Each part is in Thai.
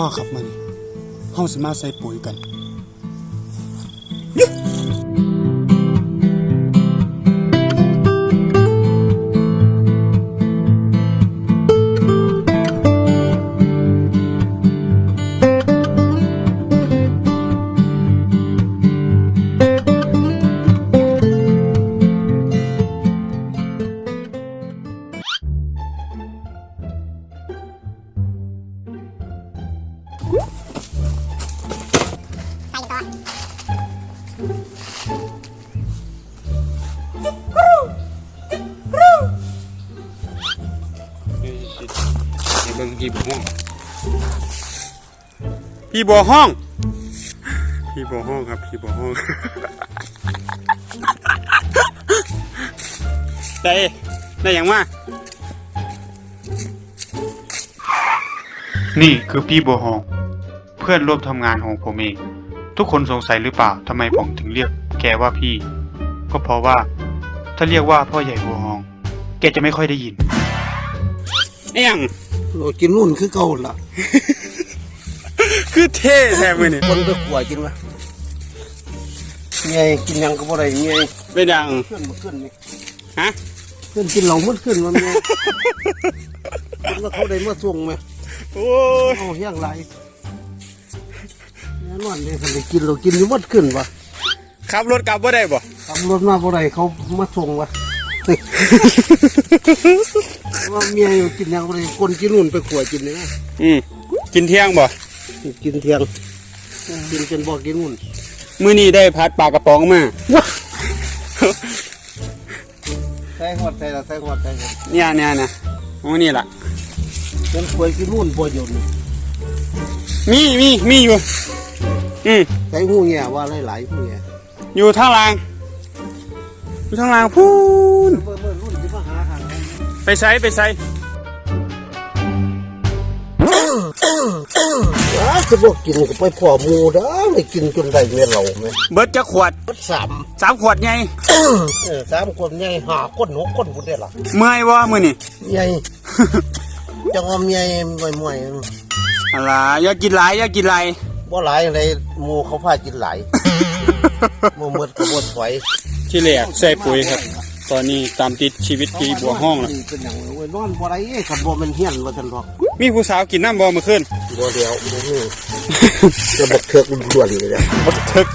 มาครับมานี่เฮาสิมาใส่ปุ๋ยกัน บิ่งพี่บัวห้อง พี่บัวห้อง พี่บัวห้องครับ พี่บัวห้องได้ได้อย่างมานี่คือพี่บัวห้อง เพื่อนร่วมทำงานของผมเอง ทุกคนสงสัยหรือเปล่าทำไมผมถึงเรียกแกว่าพี่ ก็เพราะว่า ถ้าเรียกว่าพ่อใหญ่บัวห้อง แกจะไม่ค่อยได้ยินเอียง โอ้กินนู่นคือเก่าล่ะ คือเท่แท้มือนี่คนไปขัวกินวะไงกินหยังก็บ่ได้ไงเป็นอย่างขึ้นมาขึ้นนี่ฮะขึ้นกินเหล่ามันขึ้นมาไงคนว่าเขาได้มาส่งไหมโอ้ยเอาเฮี้ยงไรแน่นอนเลยคันได้กินเรากินอยู่หมดขึ้นวะขับรถกลับว่าได้บ่ขับรถมาบ่ได้เขามาส่งวะ ว่าเมียอยู่กินหยังบ่ได้คนกินนู่นไปขัวกินเลยนะอืมกินเที่ยงบ่กินเที่ยง กินจนบ่กินนู่นมื้อนี้ได้พัดปลากระป๋องมาใส่หอดใส่ละใส่หอดใส่หอดเนี่ยเนี่ยนะมื้อนี้ล่ะมันป่วยกินนู่นป่วยอยู่นี่มีมีมีอยู่ อืมใส่หูแง่ว่าหลายๆหูแง่อยู่ทางล่าง อยู่ทางล่างพูนเมื่อเมื่อรุ่นที่มาหาหางไปไสไปไสอ้าจะบอกกินก็ไปพ่อหมูเด้อไม่กินจนได้เมียเราไหมเบิดจะขวดมันสามสามขวดไงเออสามคนใหญ่ห้าคนหกคนบุได้ล่ะเมื่อยบ่มื้อนี้ใหญ่จังว่าใหญ่ไม่ไม่อะไรอย่ากินหลายอย่ากินหลายบ่หลายอะไรหมูเขาพากินหลายหมูหมดก็บ่ถอย ที่แรกใส่ปุ๋ยครับ ตอนนี้ตามติดชีวิตที่บัวห้องแล้วเป็นหยังเว้ยนอนบ่ได้คันบ่แม่นเฮียนว่าซั่นหรอกมีผู้สาวกินน้ำบ่เมื่อคืนบ่เดียวบ่ฮู้จะบักเทือกล้วนๆเลยเนี่ยบักเทิก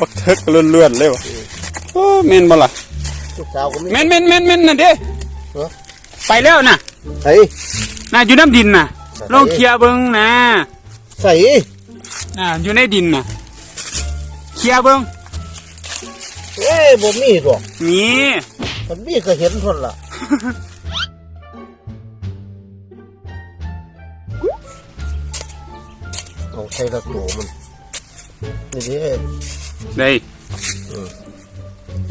บักเทิกเลื่อนๆเลยวะโอ้แม่นบ่ล่ะลูกสาวก็มีแม่นแม่นแม่นแม่นน่ะเด้เออไปแล้วน่ะไอ้น่ะอยู่น้ำดินน่ะใส่ลองเคลียร์เบิ่งนะใส่น่ะอยู่ในดินน่ะเคลียร์เบิ่ง เอ้ยบ่มีดอกนี่มันมีก็เห็นทนล่ะเอาใส่ละตัวมันนี่ดิเด้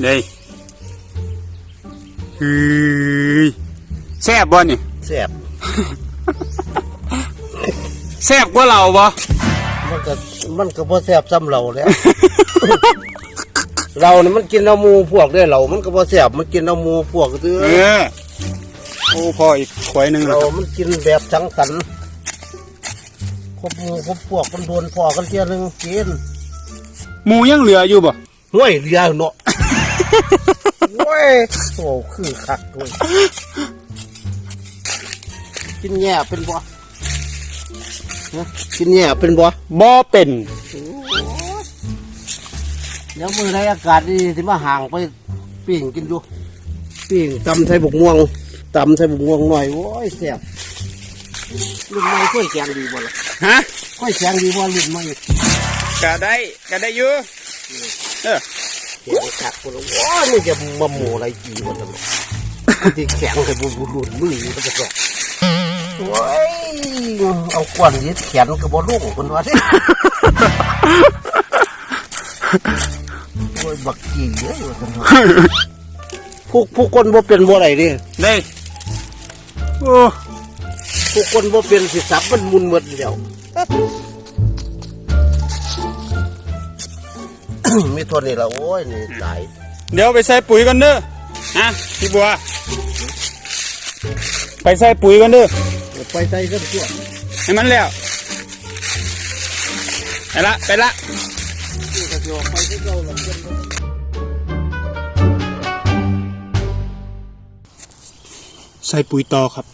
เด้เฮ้ยแซ่บบ่นี่แซ่บแซ่บกว่าเราบ่มันก็มันก็บ่แซ่บซ้ำเราแล้ว เรานี่มันกินเอาหมูพวกได้เรา มันก็บ่แซ่บมันกินเอาหมูพวกเด้เอออโอ้พออีกขวายหนึงแล้เราวครับมันกินแบบสังสรรค์ครบหมูครบพวกมันโดนพอกันเที่ยหนึงกินหมูยังเหลืออยู่บ่ห้วยเรือเนาะ โว้ยโอ้คือคักเลยกินแย่เป็นบ่ฮะกินแย่เป็นบ่บ่เป็นเดี๋ยวมือในอากาศดีที่มาห่างไปปิ่งกินดูปิ่งตำใส่บกม่วงตำใส่บกม่วงหน่อยโอ้ยแซ่บรุ่นใหม่ค่อยแข็งดีบ่ล่ะฮะค่อยแข็งดีบ่รุ่นใหม่ก็ได้ก็ได้อยู่เออแข็งคักบ่ล่ะโอ้ยมันจะมาหมูอะไรกี่บ่ล่ะมันที่แข็งใส่บุบุรุ่นมือมันจะแข็งโอ้ยเอาก้อนยึดแขนก็บ่ลุ่งคนว่าสิ โอ้ยบักกี่เยอะว่าซั่นเนาะผู้ผู้คนบ่เป็นบ่ได้เดิได้โอ้ผู้คนบ่เป็นสิสับมันมุนหมดเดียวมีทนนี่ละโอ้ยนี่หลายเดี๋ยวไปใส่ปุ๋ยกันเด้อฮะพี่บัว ไปใส่ปุ๋ยกันเด้อไปใส่กันตัวให้มันแล้ว ไปละ ไปละ นี่ก็จะอกไปที่เราหลังเย็นใส่ปุ๋ยต่อครับ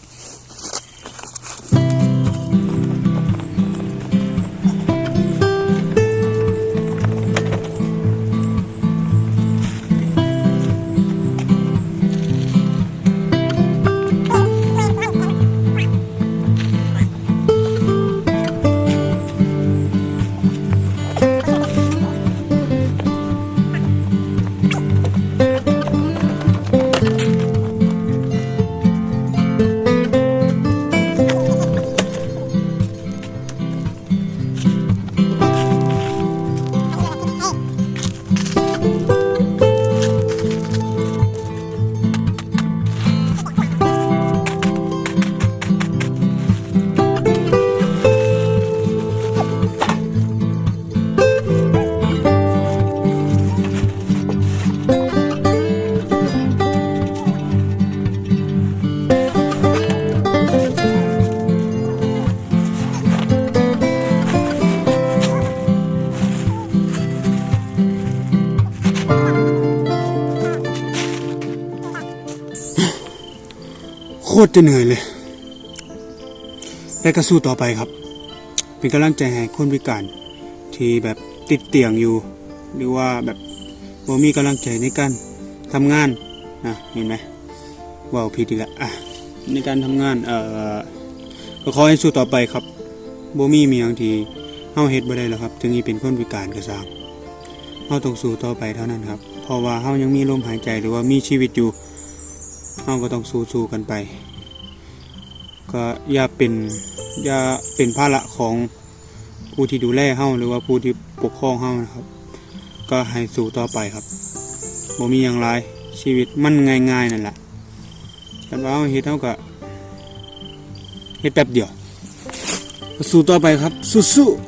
ตรจะเหนื่อยเลย แต่ก็สู้ต่อไปครับ เป็นกำลังใจให้คนพิการที่แบบติดเตียงอยู่ หรือว่าแบบบ่มีกำลังใจในการทำงานนะเห็นไหมว่าวผิดอีกแล้วอะในการทำงานเอ่อก็ขอให้สู้ต่อไปครับบ่มีเมียงทีเฮาเฮ็ดบ่ได้แล้วครับ ถึงอีเป็นคนพิการก็สร้างเฮาต้องสู้ต่อไปเท่านั้นครับ เพราะว่าเฮายังมีลมหายใจหรือว่ามีชีวิตอยู่าก็ต้องสู้ๆกันไป ก็อย่าเป็นอย่าเป็นภาระของผู้ที่ดูแลเฮาหรือว่าผู้ที่ปกครองเฮานะครับ ก็ให้สู้ต่อไปครับบ่มีอย่างไรชีวิตมันง่ายๆนั่นแหละแต่ว่าเฮาเฮ็ดเฮาก็เฮ็ดแป๊บเดียวสู้ต่อไปครับสู้ๆ